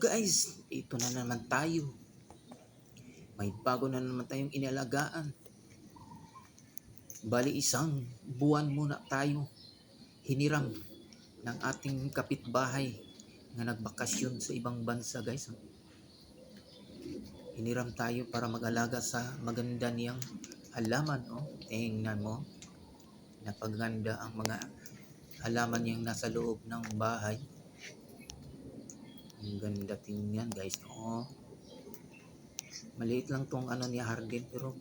guys, ito na naman tayo. May bago na naman tayong inalagaan. Bali isang buwan muna tayo hiniram ng ating kapitbahay na nagbakasyon sa ibang bansa guys. Hiniram tayo para mag-alaga sa maganda niyang halaman. Oh. Tingnan mo. Napaganda ang mga halaman niyang nasa loob ng bahay. Ang ganda tingnan guys. Oh. Maliit lang tong ano niya hardin pero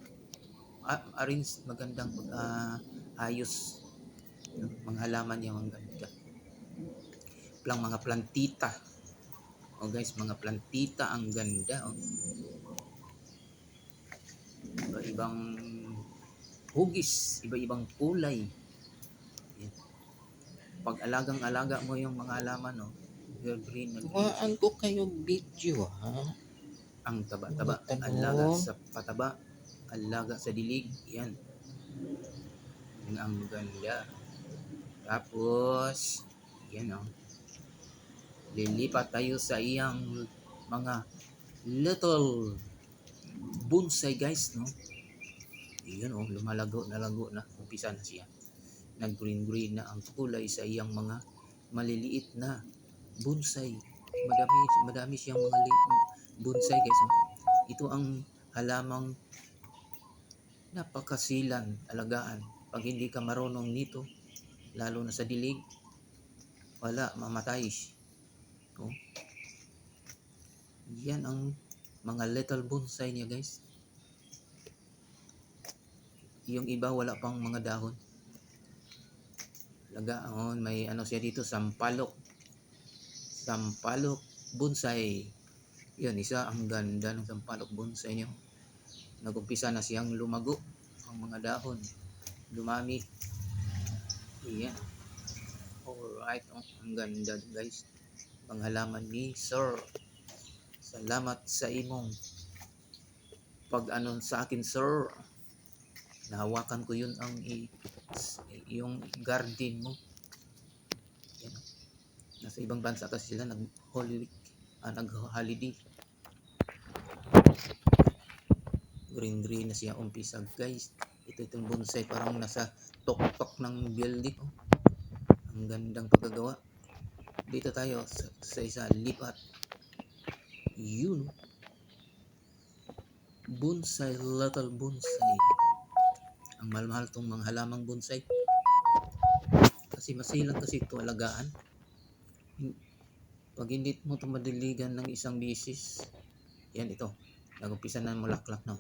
ah, arrange magandang ah, ayos mga halaman niya ang ganda. Lang mga plantita. Oh guys, mga plantita ang ganda. Oh. Iba-ibang hugis, iba-ibang kulay. Pag alagang-alaga mo yung mga halaman, oh, evergreen na Tuwaan ko kayo video ha. ang taba-taba, Ano? alaga sa pataba, alaga sa dilig, yan. Yan ang ganda. Tapos, yan oh. Lilipat tayo sa iyang mga little bonsai guys, no? Yan oh, lumalago na lago na. Umpisa na siya. Nag-green-green na ang kulay sa iyang mga maliliit na bonsai. Madami, madami siyang mga bonsai guys. Ito ang halamang napakasilan alagaan. Pag hindi ka marunong nito, lalo na sa dilig, wala, mamatay. Oh. Yan ang mga little bonsai niya guys. Yung iba wala pang mga dahon. Lagaan, may ano siya dito, sampalok. Sampalok bonsai. Yun, isa ang ganda ng sampalok bonsai niyo. Nagumpisa na siyang lumago ang mga dahon. Dumami. Iyan. Alright, oh, ang ganda guys. Panghalaman ni Sir. Salamat sa imong pag-anon sa akin, Sir. Nahawakan ko yun ang i- yung garden mo. Nasa ibang bansa kasi sila nag-holy week, ah, nag-holiday. Green green na siya umpisa guys. Ito itong bonsai parang nasa tok-tok ng building. Oh. Ang gandang pagkagawa. Dito tayo sa, sa isa lipat. Yun. Bonsai, little bonsai. Ang mahal-mahal tong mga halamang bonsai. Kasi masilang kasi ito alagaan. Pag hindi mo ito madiligan ng isang bisis, yan ito. Nagumpisa na mulaklak na.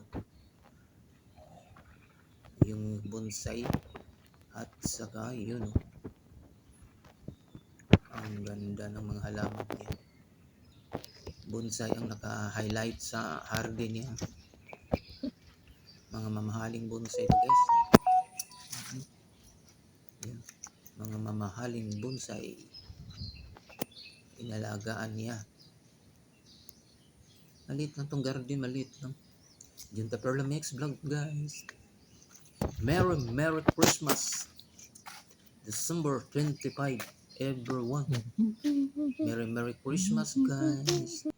Yung bonsai at saka yun. Ang ganda ng mga halaman niya. Bonsai ang naka-highlight sa hardin niya. Mga mamahaling bonsai ito guys. Yan. Mga mamahaling bonsai. Inalagaan niya. Maliit lang tong garden, maliit lang. Junta Perla Mix Vlog guys. Merry Merry Christmas. December 25 everyone. Merry Merry Christmas guys.